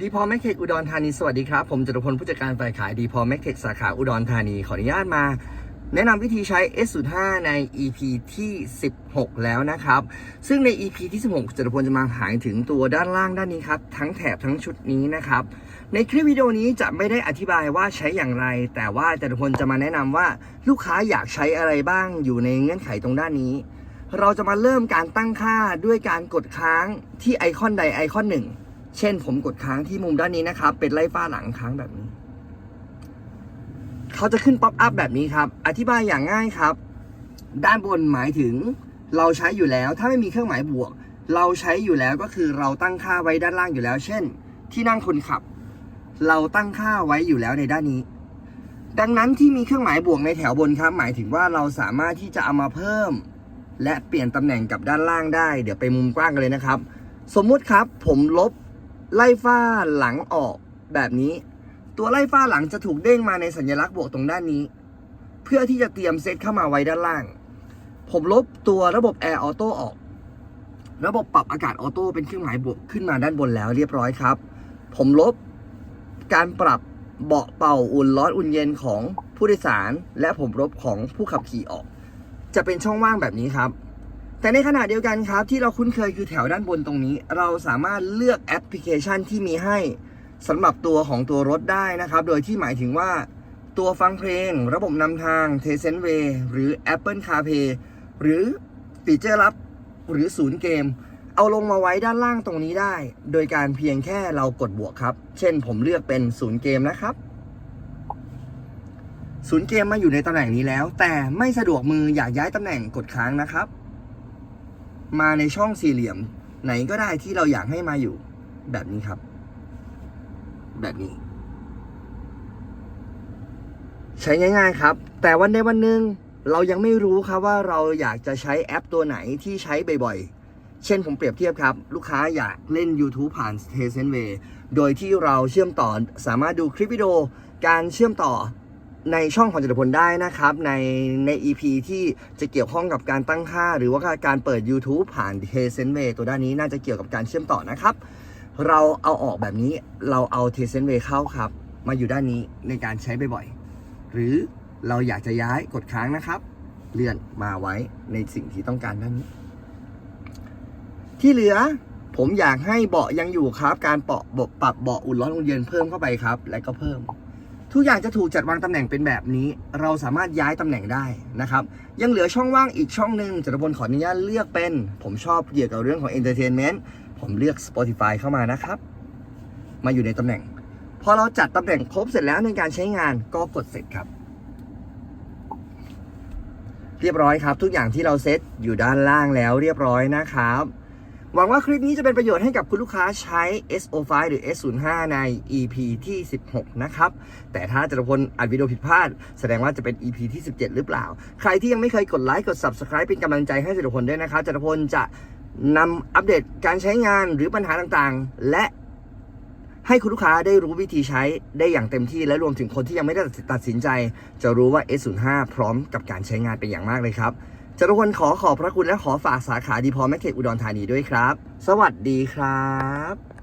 ดีพอแมคเทคอุดรธานีสวัสดีครับ ผมจตุพลผู้จัดการฝ่ายขายดีพอแมคเทคสาขาอุดรธานีขออนุญาตมา แนะนำวิธีใช้ S05 ใน EP ที่ 16 แล้วนะครับ ซึ่งใน EP ที่ 16จตุพลจะมาหายถึงตัวด้านล่างด้านนี้ครับ ทั้งแถบทั้งชุดนี้นะครับ ในคลิปวิดีโอนี้จะไม่ได้อธิบายว่าใช้อย่างไร แต่ว่าจตุพลจะมาแนะนำว่าลูกค้าอยากใช้อะไรบ้างอยู่ในเงื่อนไขตรงด้านนี้ เราจะมาเริ่มการตั้งค่าด้วยการกดค้างที่ไอคอนใดไอคอนหนึ่ง เช่นผมกดค้างที่มุมด้านนี้นะครับ เป็นไล่ฟ้าหลังค้างแบบนี้ เขาจะขึ้นป๊อปอัพแบบนี้ครับ อธิบายอย่างง่ายครับ ด้านบนหมายถึงเราใช้อยู่แล้ว ถ้าไม่มีเครื่องหมายบวก เราใช้อยู่แล้วก็คือเราตั้งค่าไว้ด้านล่างอยู่แล้ว เช่น ที่นั่งคนขับ เราตั้งค่าไว้อยู่แล้วในด้านนี้ ดังนั้นที่มีเครื่องหมายบวกในแถวบนครับ หมายถึงว่าเราสามารถที่จะเอามาเพิ่ม และเปลี่ยนตำแหน่งกับด้านล่างได้ เดี๋ยวไปมุมกว้างกันเลยนะครับ สมมุติครับ ผมลบ ไล่ฟ้าหลังออกแบบนี้ ตัวไล่ฟ้าหลังจะถูกเด้งมาในสัญลักษณ์บวกตรงด้านนี้ เพื่อที่จะเตรียมเซตเข้ามาไว้ด้านล่าง ผมลบตัวระบบ Air Auto ออก ระบบปรับอากาศออโต้เป็นเครื่องหมายบวกขึ้นมาด้านบนแล้วเรียบร้อยครับ ผมลบการปรับเบาะเป่าอุ่นร้อนอุ่นเย็นของผู้โดยสาร และผมลบของผู้ขับขี่ออก จะเป็นช่องว่างแบบนี้ครับ แต่ในขณะเดียวกันครับ ที่เราคุ้นเคยคือแถวด้านบนตรงนี้ เราสามารถเลือกแอปพลิเคชันที่มีให้สำหรับตัวของตัวรถได้นะครับ โดยที่หมายถึงว่า ตัวฟังเพลง ระบบนำทาง t e s e n w a y หรือ Apple CarPlay หรือฟีเจอร์ลับหรือศูนย์เกม เอาลงมาไว้ด้านล่างตรงนี้ได้ โดยการเพียงแค่เรากดบวกครับ เช่นผมเลือกเป็นศูนย์เกมนะครับศูนย์เกมมาอยู่ในตำแหน่งนี้แล้ว แต่ไม่สะดวกมืออยากย้ายตำแหน่งกดค้างนะครับ มาในช่องสี่เหลี่ยม ไหนก็ได้ที่เราอยากให้มาอยู่ แบบนี้ครับ แบบนี้ ใช้ง่าย ๆ ครับ แต่วันใดวันหนึ่งเรายังไม่รู้ครับว่าเราอยากจะใช้แอปตัวไหนที่ใช้บ่อยๆ เช่นผมเปรียบเทียบครับ ลูกค้าอยากเล่น YouTube ผ่าน t e s e n w a y โดยที่เราเชื่อมต่อสามารถดูคลิปวิดีโอการเชื่อมต่อ ในช่องของจตุพลได้นะครับ ในใน EP ที่จะเกี่ยวข้องกับการตั้งค่า หรือว่าการเปิด YouTube ผ่าน t e s e n w a y ตัวด้านนี้น่าจะเกี่ยวกับการเชื่อมต่อนะครับ เราเอาออกแบบนี้เราเอา t e s e n w a y เข้าครับ มาอยู่ด้านนี้ในการใช้บ่อยๆหรือเราอยากจะย้ายกดค้างนะครับ เลื่อนมาไว้ในสิ่งที่ต้องการด้านนี้ ที่เหลือผมอยากให้เบาะยังอยู่ครับ การเปาะเบาะปรับเบาะอุ่นร้อนอุ่นเย็นเพิ่มเข้าไปครับ และก็เพิ่ม ทุกอย่างจะถูกจัดวางตำแหน่งเป็นแบบนี้ เราสามารถย้ายตำแหน่งได้นะครับ ยังเหลือช่องว่างอีกช่องหนึ่งจตุพลขออนุญาตเลือกเป็น ผมชอบเกี่ยวกับเรื่องของ Entertainment ผมเลือก Spotify เข้ามานะครับ มาอยู่ในตำแหน่ง พอเราจัดตำแหน่งครบเสร็จแล้วในการใช้งานก็กดเสร็จครับ เรียบร้อยครับ ทุกอย่างที่เราเซตอยู่ด้านล่างแล้วเรียบร้อยนะครับ หวังว่าคลิปนี้จะเป็นประโยชน์ให้กับคุณลูกค้าใช้ SO5 หรือ S05 ใน EP ที่ 16 นะครับ แต่ถ้าจตุพลอัดวิดีโอผิดพลาด แสดงว่าจะเป็น EP ที่ 17 หรือเปล่า ใครที่ยังไม่เคยกดไลค์กด Subscribe เป็นกำลังใจให้จตุพลด้วยนะครับจตุพลจะนำอัปเดตการใช้งานหรือปัญหาต่างๆ และ ให้คุณลูกค้าได้รู้วิธีใช้ได้อย่างเต็มที่ และรวมถึงคนที่ยังไม่ได้ตัดสินใจ จะรู้ว่า S05 พร้อมกับการใช้งานเป็นอย่างมากเลยครับจตุพลขอขอบพระคุณและขอฝากสาขาดีพอแมคเทคอุดรธานีด้วยครับ สวัสดีครับ